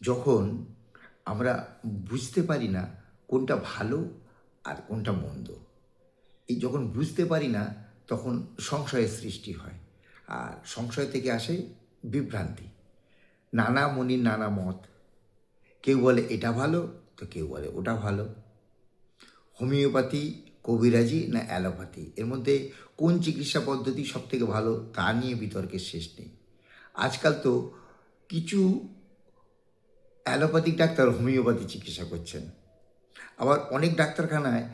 যখন আমরা বুঝতে পারি না কোনটা ভালো আর কোনটা মন্দ। এই যখন বুঝতে পারি না, তখন সংশয়ের সৃষ্টি হয় আর সংশয় থেকে আসে বিভ্রান্তি। নানা মনির নানা মত। কেউ বলে, এটা ভালো? তো কেউ বলে, ওটা ভালো। হোমিওপ্যাথি, কবিরাজি না অ্যালোপ্যাথি? এর মধ্যে কোন চিকিৎসা পদ্ধতি সবথেকে ভালো তা নিয়ে বিতর্কের শেষ নেই। আজকাল তো কিছু অ্যালোপ্যাথিক ডাক্তার হোমিওপ্যাথি চিকিৎসা করছেন। আবার অনেক ডাক্তারখানায়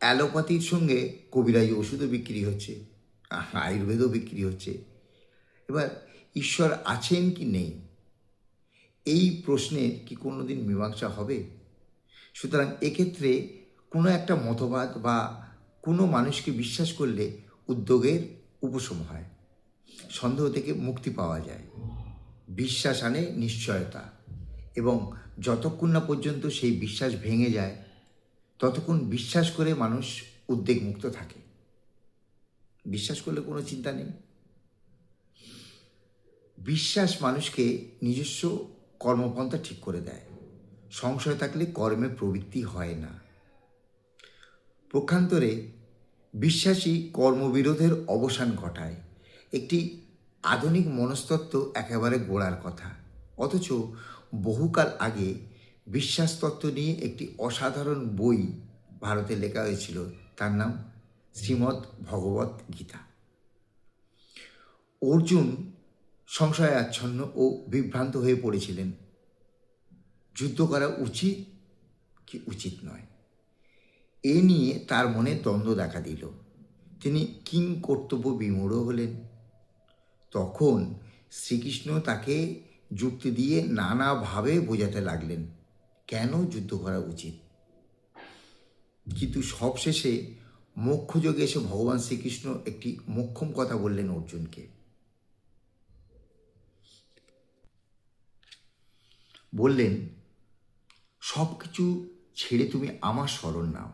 অ্যালোপ্যাথির সঙ্গে কবিরাজি ওষুধও বিক্রি হচ্ছে আয়ুর্বেদও বিক্রি হচ্ছে। এবার ঈশ্বর আছেন কি নেই? এই প্রশ্নের কি কোনো দিন মীমাংসা হবে? সুতরাং এক্ষেত্রে কোনো একটা মতবাদ বা কোনো মানুষকে বিশ্বাস করলে উদ্যোগের উপশম হয়, সন্দেহ থেকে মুক্তি পাওয়া যায়। বিশ্বাস আনে নিশ্চয়তা। এবং যতক্ষণ না পর্যন্ত সেই বিশ্বাস ভেঙে যায়, ততক্ষণ বিশ্বাস করে মানুষ উদ্বেগমুক্ত থাকে। বিশ্বাস করলে কোনো চিন্তা নেই। বিশ্বাস মানুষকে নিজস্ব কর্মপন্থা ঠিক করে দেয়। সংশয় থাকলে কর্মে প্রবৃত্তি হয় না। পক্ষান্তরে বিশ্বাসী কর্মবিরোধের অবসান ঘটায়। একটি আধুনিক মনস্তত্ত্ব একেবারে গোড়ার কথা। অথচ বহুকাল আগে বিশ্বাসতত্ত্ব নিয়ে একটি অসাধারণ বই ভারতে লেখা হয়েছিল। তার নাম শ্রীমদ্ ভগবত গীতা। অর্জুন সংশয়ে আচ্ছন্ন ও বিভ্রান্ত হয়ে পড়েছিলেন। যুদ্ধ করা উচিত কি উচিত নয়? এ নিয়ে তার মনে দ্বন্দ্ব দেখা দিল। তিনি কিং কর্তব্য বিমূঢ় হলেন। তখন শ্রীকৃষ্ণ তাকে যুক্তি দিয়ে নানাভাবে বোঝাতে লাগলেন, কেন যুদ্ধ করা উচিত? কিন্তু সবশেষে মোক্ষযোগে এসে ভগবান শ্রীকৃষ্ণ একটি মোক্ষম কথা বললেন অর্জুনকে। বললেন সব কিছু ছেড়ে তুমি আমার স্মরণ নাও।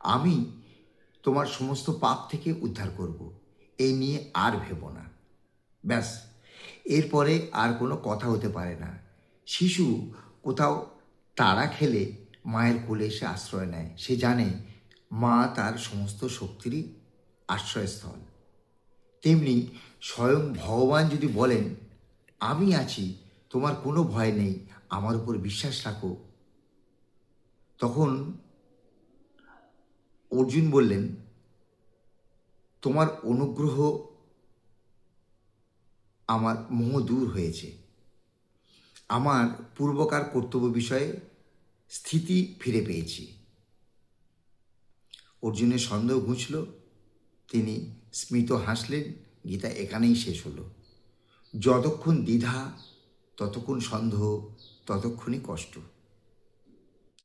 আমি তোমার সমস্ত পাপ থেকে উদ্ধার করব এই নিয়ে আর ভেবো না। ব্যাস। এরপরে আর কোনো কথা হতে পারে না। শিশু কোথাও তারা খেলে মায়ের কোলে এসে আশ্রয় নেয়। সে জানে মা তার সমস্ত শক্তিরই আশ্রয়স্থল। তেমনি স্বয়ং ভগবান যদি বলেন, আমি আছি, তোমার কোনো ভয় নেই, আমার উপর বিশ্বাস রাখো। তখন অর্জুন বললেন, তোমার অনুগ্রহ আমার মোহ দূর হয়েছে। আমার পূর্বকার কর্তব্য বিষয়ে স্থিতি ফিরে পেয়েছি। অর্জুনের সন্দেহ ঘুঁচল। তিনি স্মিত হাসলেন, গীতা এখানেই শেষ হলো। যতক্ষণ দ্বিধা, ততক্ষণ সন্দেহ, ততক্ষণই কষ্ট।